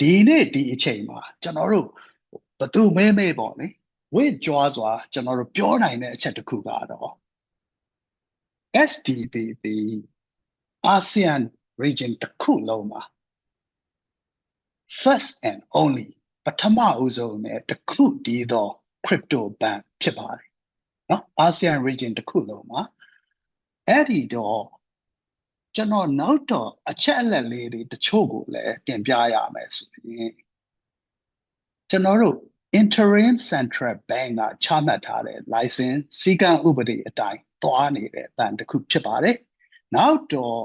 ဒီနေ့ဒီအချိန်မှာကျွန်တော်တို့ဘသူမဲမဲပေါ့လေဝင့်ကြွားစွာကျွန်တော်တို့ပြောနိုင်တဲ့အချက်တစ်ခုကတော့ SDP ဒီ ASEAN region တစ်ခုလုံးမှာ first and only ပထမဦးဆုံးနဲ့တစ်ခုတည်းသော crypto bank ဖြစ်ပါတယ်နော် ASEAN region တစ်ခုလုံးမှာအဲ့ဒီတော့ ကျွန်တော်နောက်တော့အချက်အလက်လေးတွေတချို့ကိုလည်းတင်ပြရမယ်ဆိုရင်ကျွန်တော်တို့ interim central bank ကချမှတ်ထားတဲ့ license စီကံဥပဒေအတိုင်းသွားနေတဲ့အတန်တစ်ခုဖြစ်ပါတယ်။နောက်တော့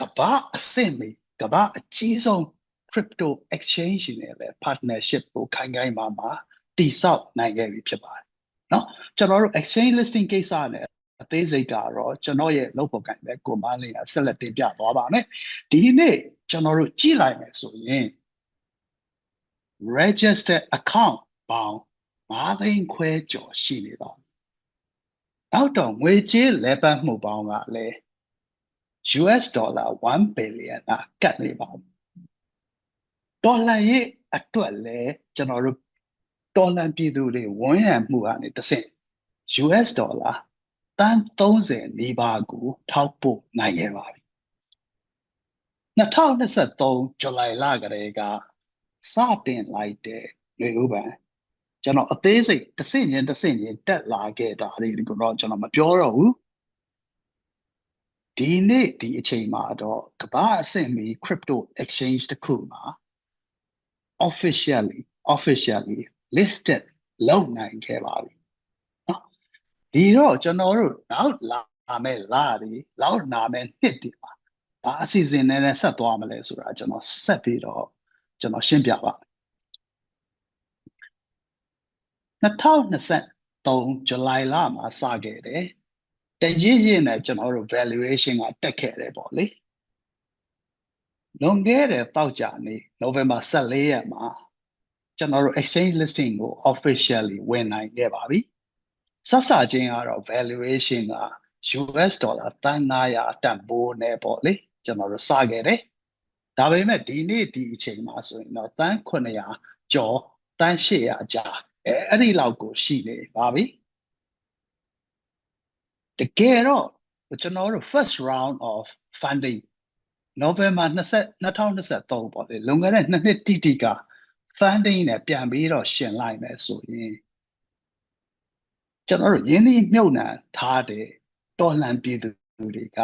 ကမ္ဘာအဆင့်မီကမ္ဘာအကြီးဆုံး crypto exchange နဲ့လည်း partnership ကိုခိုင်ခိုင်မာမာတည်ဆောက်နိုင်ခဲ့ပြီဖြစ်ပါတယ်။နော်ကျွန်တော်တို့ exchange listing ကိစ္စနဲ့ အသေးစိတ်ကတော့ကျွန်တော်ရဲ့လုပ်ဖို့ကံပဲကိုမလေးကဆက်လက်တင်ပြသွားပါမယ်ဒီနေ့ကျွန်တော်တို့ကြည့်လိုက်မယ်ဆိုရင် registered account ပေါင်း9သိန်းခွဲကျော်ရှိနေပါနောက်တော့ငွေကြေးလဲပတ်မှုပေါင်းကလည်း US ဒေါ်လာ1 billion အကတ်နေပါဘူးဒေါ်လာရဲ့အတွက်လည်းကျွန်တော်တို့ဒေါ်လာပြည်သူတွေဝန်ရံမှုကနေတစ်ဆင့် US ဒေါ်လာ တန်30နီးပါးကို ထောက်ပို့နိုင်ခဲ့ပါပြီ2023ဇူလိုင်လကလေးကစတင်လိုက်တဲ့လေဥပံကျွန်တော်အသေးစိတ်တစ်စင့်ချင်းတစ်စင့်ချင်းတက်လာခဲ့တာတွေကိုတော့ကျွန်တော်မပြောတော့ဘူးဒီနေ့ဒီအချိန်မှာတော့ကမ္ဘာအဆင့်မီ crypto exchange တစ်ခုမှာ officially officially listed လုပ်နိုင်ခဲ့ပါပြီနော် ဒီတော့ကျွန်တော်တို့နောက်လာမယ့်လာတွေလောက်နာမယ့်နှစ်တွေမှာဘာအစီအစဉ်နဲ့ဆက်သွားမလဲဆိုတာကျွန်တော်ဆက်ပြီးတော့ကျွန်တော်ရှင်းပြပါမယ်2023ဇူလိုင်လမှာစခဲ့တယ်တရစ်ရစ်နဲ့ကျွန်တော်တို့ valuation ကတက်ခဲ့တယ်ပေါ့လေလွန်ခဲ့တဲ့တောက်ကြနေ November 14ရက်မှာကျွန်တော်တို့ exchange listing ကို officially ဝင်နိုင်ခဲ့ပါပြီ ဆက်စချင်းကတော့ valuation က US ဒေါ်လာတန်900တန်ဖိုးနဲ့ပေါ့လေကျွန်တော်တို့စခဲ့တယ်ဒါပေမဲ့ဒီနေ့ဒီအချိန်မှာဆိုရင်တော့တန်900ကျော်တန်800ကြားအဲအဲ့ဒီလောက်ကိုရှိနေပါပြီတကယ်တော့ကျွန်တော်တို့ first round of funding November 20 2023ပေါ့လေလွန်ခဲ့တဲ့နှစ်နှစ်တိတိက funding နဲ့ပြန်ပြီးတော့ရှင်လိုက်မယ်ဆိုရင် ကျွန်တော်တို့ရင်းနှီးမြှုပ်နှံထားတဲ့တော်လှန်ပြည်သူတွေက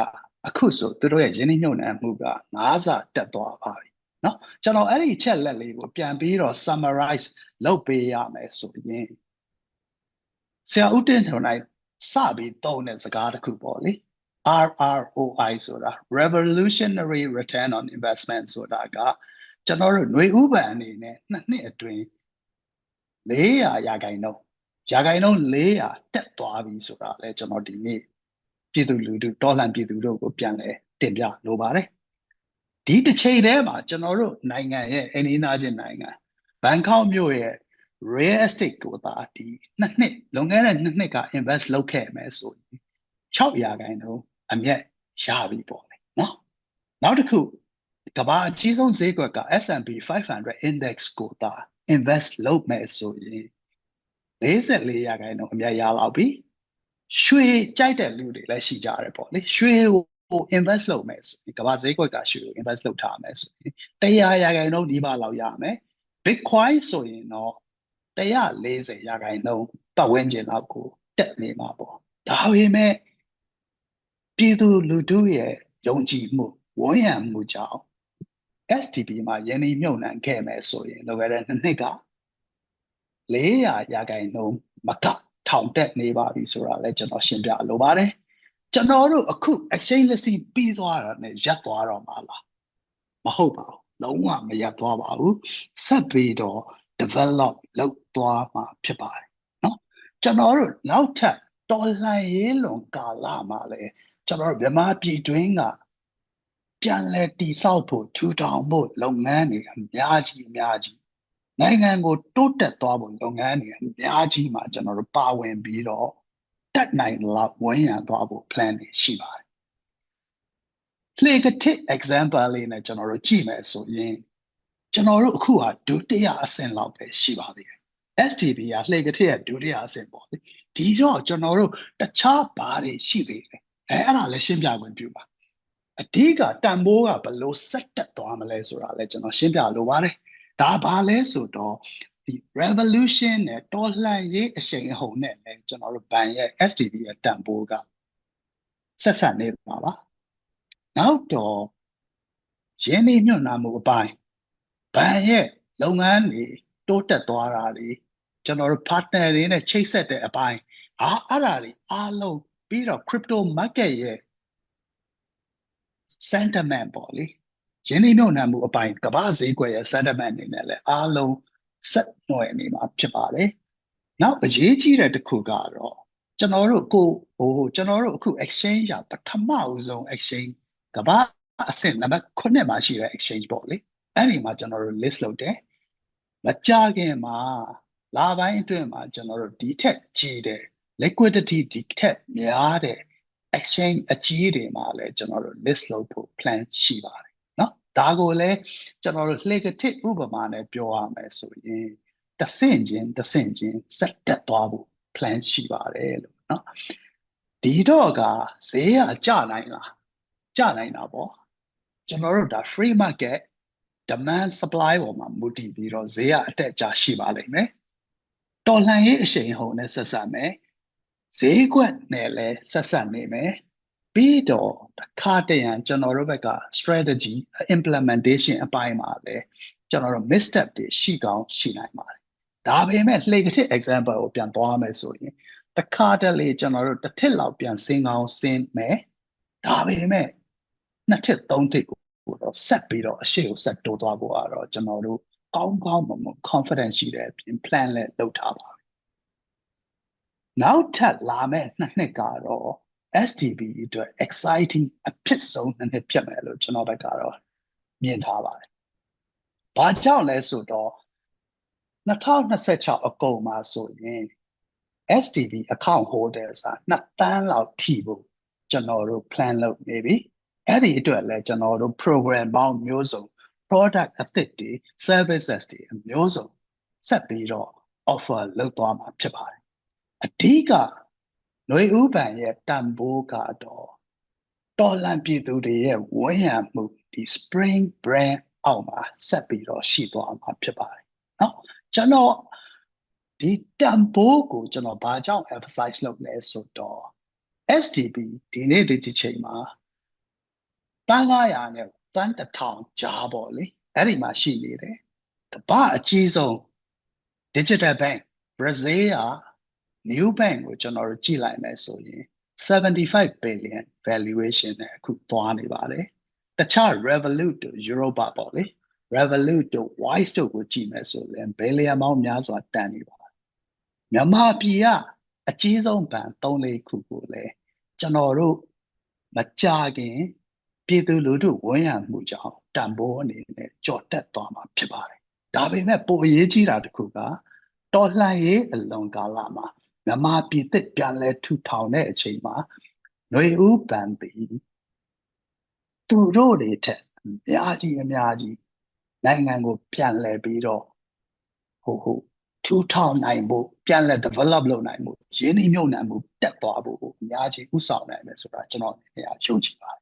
အခုဆိုသူတို့ရဲ့ရင်းနှီးမြှုပ်နှံမှုက9ဆတက်သွားပါပြီเนาะကျွန်တော်အဲ့ဒီချက်လက်လေးကိုပြန်ပြီးတော့ summarize လုပ်ပေးရမယ်ဆိုရင်ဆရာဦးတင်ထွန်နိုင်စပြီးသုံးတဲ့စကားတစ်ခုပေါ့လေ RROI ဆိုတာ revolutionary return on investment ဆိုတာကကျွန်တော်တို့ຫນွေဥပံအနေနဲ့နှစ်နှစ်အတွင်း400ရာခိုင်နှုန်း ရာခိုင်နှုန်း400တက်သွားပြီဆိုတာလဲကျွန်တော်ဒီနေ့ပြည်သူလူထုတော်လှန်ပြည်သူတို့ကိုပြန်လဲတင်ပြလိုပါတယ်ဒီတစ်ချိန်တည်းမှာကျွန်တော်တို့နိုင်ငံရဲ့အင်းအနာချင်းနိုင်ငံဘန်ကောက်မြို့ရဲ့ real estate ကိုသာဒီနှစ်နှစ်လွန်ခဲ့တဲ့နှစ်နှစ်က invest လုပ်ခဲ့မယ်ဆိုရင်6ရာခိုင်နှုန်းအမြတ်ရပြီပေါ့လေနော်နောက်တစ်ခုကမ္ဘာအကြီးဆုံးဈေးကွက်က S&P 500 index ကိုသာ invest လုပ်မယ်ဆိုရင် 44ရာခိုင်နှုန်းအမြတ်ရလောက်ပြီရွှေကြိုက်တဲ့လူတွေလည်းရှိကြတယ်ပေါ့လေရွှေကို invest လုပ်မယ်ဆိုရင်ကမ္ဘာဈေးကွက်ကရွှေကို invest လုပ်ထားမယ်ဆိုရင်100ရာခိုင်နှုန်းဒီပါလောက်ရမယ် Bitcoin ဆိုရင်တော့140ရာခိုင်နှုန်းပတ်ဝန်းကျင်လောက်ကိုတက်နေမှာပေါ့ဒါပေမဲ့ပြည်သူလူထုရဲ့ယုံကြည်မှုဝန်ရံမှုကြောင့် STP မှာယင်းနှိမ့်မြုပ်နှံခဲ့မယ်ဆိုရင်လောကတဲ့နှစ်နှစ်က 400ရာခိုင်နှုန်းမကထောင်တက်နေပါပြီဆိုတာလည်းကျွန်တော်ရှင်းပြလိုပါတယ်ကျွန်တော်တို့အခု exchange listing ပြီးသွားတာနဲ့ရပ်သွားတော့မှာလားမဟုတ်ပါဘူးလုံးဝမရပ်သွားပါဘူးဆက်ပြီးတော့ develop လုပ်သွားမှာဖြစ်ပါတယ်เนาะကျွန်တော်တို့နောက်ထပ်တော်လှန်ရေးလွန်ကာလမှာလည်းကျွန်တော်တို့မြန်မာပြည်တွင်းကပြန်လဲတည်ဆောက်ဖို့ထူထောင်ဖို့လုပ်ငန်းတွေအများကြီးအများကြီး နိုင်ငံကိုတိုးတက်သွားဖို့လုပ်ငန်းတွေအများကြီးမှာကျွန်တော်တို့ပါဝင်ပြီးတော့တက်နိုင်လောက်ဝန်ရံသွားဖို့ plan တွေရှိပါတယ်။ play ကတစ် example လေးနဲ့ကျွန်တော်တို့ကြည့်မယ်ဆိုရင်ကျွန်တော်တို့အခုဟာဒုတိယအဆင့်လောက်ပဲရှိပါသေးတယ် STB ကလှေကထက်ဒုတိယအဆင့်ပေါ့လေဒီတော့ကျွန်တော်တို့တခြားဘာတွေရှိသေးလဲအဲအဲ့ဒါလည်းရှင်းပြခွင့်ပြုပါအဓိကတန်ဖိုးကဘယ်လိုဆက်တက်သွားမလဲဆိုတာလည်းကျွန်တော်ရှင်းပြလိုပါတယ် ဒါဘာလဲဆိုတော့ဒီ revolution နဲ့တော်လှန်ရေးအရှိန်အဟုန်နဲ့လည်းကျွန်တော်တို့ဘန်ရဲ့ STB ရဲ့တန်ဖိုးကဆက်ဆက်နေပါပါနောက်တော့ရင်းနှီးမြှုပ်နှံမှုအပိုင်းဘဏ်ရဲ့လုပ်ငန်းတွေတိုးတက်သွားတာတွေကျွန်တော်တို့ partner တွေနဲ့ချိတ်ဆက်တဲ့အပိုင်းအာအဲ့ဒါတွေအားလုံးပြီးတော့ crypto market ရဲ့ sentiment ပေါ့လေ ရင်းနှီးမြှုပ်နှံမှုအပိုင်းကမ္ဘာဈေးကွက်ရဲ့ sentiment အနေနဲ့လည်းအားလုံးဆက်နွယ်နေမှာဖြစ်ပါတယ်။နောက်အရေးကြီးတဲ့တစ်ခုကတော့ကျွန်တော်တို့ကိုဟိုကျွန်တော်တို့အခု exchange ရပထမဦးဆုံး exchange ကမ္ဘာအဆင့်နံပါတ်9မှာရှိတဲ့ exchange ပေါ့လေ။အဲ့ဒီမှာကျွန်တော်တို့ list လုပ်တယ်။မကြခင်မှာလာပိုင်းအတွင်းမှာကျွန်တော်တို့ဒီထက်ကြီးတဲ့ liquidity ဒီထက်များတဲ့ exchange အကြီးတွေမှာလည်းကျွန်တော်တို့ list လုပ်ဖို့ plan ရှိပါတယ် ဒါကိုလည်းကျွန်တော်တို့ လှေကတစ်ဥပမာနဲ့ပြောရမယ်ဆိုရင်တဆင့်ချင်းတဆင့်ချင်းဆက်တက်သွားဖို့ plan ရှိပါတယ်လို့เนาะဒီတော့ကဈေးကကျနိုင်လားကျနိုင်တာပေါ့ကျွန်တော်တို့ဒါ free market demand supply ပေါ်မှာမူတည်ပြီးတော့ဈေးကအတက်အကျရှိပါလိမ့်မယ်တော်လှန်ရေးအရှိန်ဟုန်နဲ့ဆက်ဆက်မယ်ဈေးကွက်နဲ့လည်းဆက်ဆက်နေမယ် ပြီးတော့တစ်ခါတည်းရန်ကျွန်တော်တို့ဘက်က strategy implementation အပိုင်းမှာလည်းကျွန်တော်တို့ misstep တွေရှိကောင်းရှိနိုင်ပါတယ်ဒါပေမဲ့လှေကတစ် example ကိုပြန်သွားမယ်ဆိုရင်တစ်ခါတလေကျွန်တော်တို့တစ်ထစ်လောက်ပြန်စင်းကောင်းစင်းမယ်ဒါပေမဲ့နှစ်ထစ်သုံးထစ်ကိုတော့ဆက်ပြီးတော့အရှိကိုဆက်တိုးသွားဖို့ကတော့ကျွန်တော်တို့ကောင်းကောင်းမမ confidence ရှိတဲ့အပြင် plan လည်းလုပ်ထားပါပြီနောက်ထပ်လာမဲ့နှစ်နှစ်ကတော့ STB အတွက် exciting အဖြစ်ဆုံးနှစ်နှစ်ဖြစ်မယ်လို့ကျွန်တော်ဘက်ကတော့မြင်ထားပါတယ်။ဘာကြောင့်လဲဆိုတော့2026အကုန်မှာဆိုရင် STB account holders က2တန်းလောက်ထိဖို့ကျွန်တော်တို့ plan လုပ်နေပြီ။အဲ့ဒီအတွက်လည်းကျွန်တော်တို့ program ပေါင်းမျိုးစုံ product အသစ်တွေ services တွေအမျိုးစုံဆက်ပြီးတော့ offer လုပ်သွားမှာဖြစ်ပါတယ်။အဓိက ຫນွေဥပံရဲ့တန်ဖိုးကတော့တော်လန်ပြည်သူတွေရဲ့ဝန်းရံမှုဒီ spring brand အောက်မှာဆက်ပြီးတော့ရှိသွားမှာဖြစ်ပါတယ်เนาะကျွန်တော်ဒီတန်ဖိုးကိုကျွန်တော်ဘာကြောင့် emphasize လုပ်လဲဆိုတော့ STB ဒီနေ့ဒီဒီချိန်မှာတန်း900နဲ့တန်း1000ကြားပေါ့လေအဲ့ဒီမှာရှိနေတယ်ကမ္ဘာအကြီးဆုံး digital bank Brazil က new bank ကိုကျွန်တော်တို့ကြည့်လိုက်မယ်ဆိုရင်75 billion valuation နဲ့အခုသွားနေပါတယ်တခြား Revolut တို့ Europa ပေါ့လေ Revolut တို့ Wise တို့ကိုကြည့်မယ်ဆိုရင် billion ပေါင်းများစွာတန်နေပါတယ်မြန်မာပြည်ကအကြီးဆုံးဘဏ်၃လေးခုကိုလည်းကျွန်တော်တို့မကြခင်ပြည်သူလူထုဝန်ရမှုကြောင့်တန်ဖိုးအနေနဲ့ကြော်တက်သွားမှာဖြစ်ပါတယ်ဒါပေမဲ့ပိုအရေးကြီးတာတစ်ခုကတော်လှန်ရေးအလွန်ကာလမှာ မြန်မာပြည်သစ်ပြန်လဲထူထောင်တဲ့အချိန်မှာຫນွေဦးပန်တီသူတို့တွေထက်အများကြီးအများကြီးနိုင်ငံကိုပြန်လဲပြီးတော့ဟိုဟိုထူထောင်နိုင်ဖို့ပြန်လဲ develop လုပ်နိုင်ဖို့ရင်းနှီးမြှုပ်နှံမှုတက်သွားဖို့အများကြီးဥဆောင်နိုင်မယ်ဆိုတာကျွန်တော်အနေနဲ့ယုံကြည်ပါတယ်